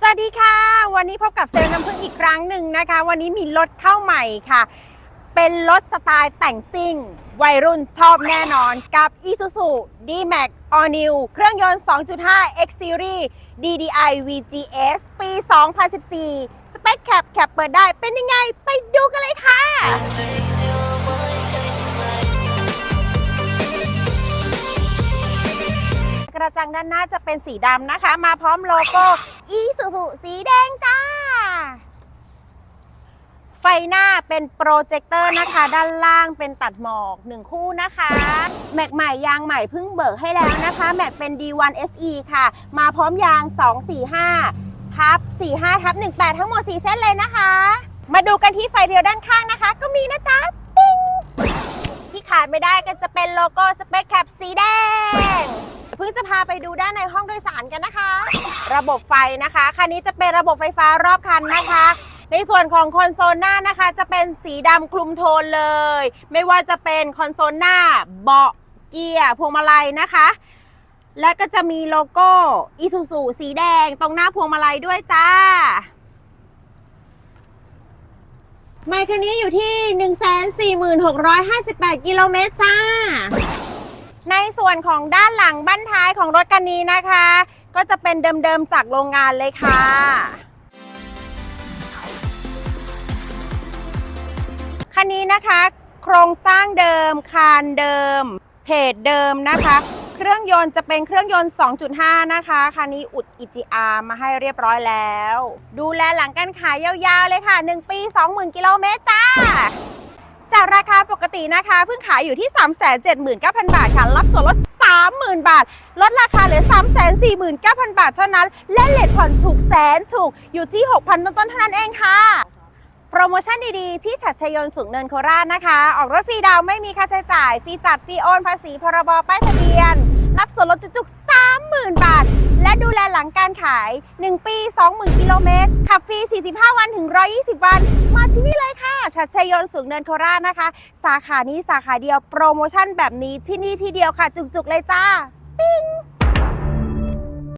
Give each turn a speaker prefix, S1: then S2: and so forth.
S1: สวัสดีค่ะ วันนี้พบกับเซลล์น้ำพึ่งอีกครั้งหนึ่งนะคะ วันนี้มีรถเข้าใหม่ค่ะ เป็นรถสไตล์แต่งซิ่ง วัยรุ่นชอบแน่นอนกับ Isuzu D-Max All New เครื่องยนต์ 2.5 X Series DDI VGS ปี 2014 สเปคแคปแคปเปิดได้เป็นยังไง ไปดูกันเลยค่ะกระจังด้านหน้าจะเป็นสีดำนะคะ มาพร้อมโลโก้ Isuzu สีแดงจ้า ไฟหน้าเป็นโปรเจคเตอร์นะคะ ด้านล่างเป็นตัดหมอกหนึ่งคู่นะคะ แม็กใหม่ยางใหม่เพิ่งเบิกให้แล้วนะคะ แม็กเป็น D1 SE ค่ะ มาพร้อมยาง 245ทับ45ทับ18 ทั้งหมด 4 เส้นเลยนะคะ มาดูกันที่ไฟเดียวด้านข้างนะคะ ก็มีนะจ๊ะ ปิ้งที่ขาดไม่ได้ก็จะเป็นโลโก้สเปคแคปสีแดงาไปดูด้านในห้องโดยสารกันนะคะ ระบบไฟนะคะ คันนี้จะเป็นระบบไฟฟ้ารอบคันนะคะ ในส่วนของคอนโซลหน้านะคะ จะเป็นสีดำคลุมโทนเลย ไม่ว่าจะเป็นคอนโซลหน้าเบาะเกียร์พวงมาลัยนะคะ และก็จะมีโลโก้อีซูซูสีแดงตรงหน้าพวงมาลัยด้วยจ้าไมค์คันนี้อยู่ที่ 146,58 กิโลเมตรจ้า ส่วนของด้านหลังบั้นท้ายของรถคันนี้นะคะ ก็จะเป็นเดิมๆจากโรงงานเลยค่ะคันนี้นะคะ โครงสร้างเดิม คานเดิม เพจเดิมนะคะ เครื่องยนต์จะเป็นเครื่องยนต์ 2.5 นะคะคันนี้อุด EGR มาให้เรียบร้อยแล้ว ดูแลหลังการขายยาวๆเลยค่ะ 1 ปี 20,000 กิโลเมตรจ้า จากราคาปกตินะคะ เพิ่งขายอยู่ที่ 379,000 บาทค่ะ รับส่วนลด 30,000 บาท ลดราคาเหลือ 349,000 บาทเท่านั้น และเลทผ่อนถูกแสนถูกอยู่ที่ 6,000 ต้นๆเท่านั้นเองค่ะ โปรโมชั่นดีๆ ที่ฉัดชยนสูงเนินโคราชนะคะ ออกรถฟรีดาวไม่มีค่าใช้จ่าย ฟรีจัด ฟรีโอน ภาษี พรบ ป้ายทะเบียน รับส่วนลดจุกๆ 30,000 บาท และดูแลหลังการขาย 1 ปี 20,000 กิโลเมตร ขับฟรี 45 วันถึง 120 วัน มาที่นี่เลยค่ะ ชัดชัยยนต์สูงเนินโคราชนะคะ สาขานี้สาขาเดียวโปรโมชั่นแบบนี้ที่นี่ที่เดียวค่ะ จุกๆเลยจ้า ปิ้ง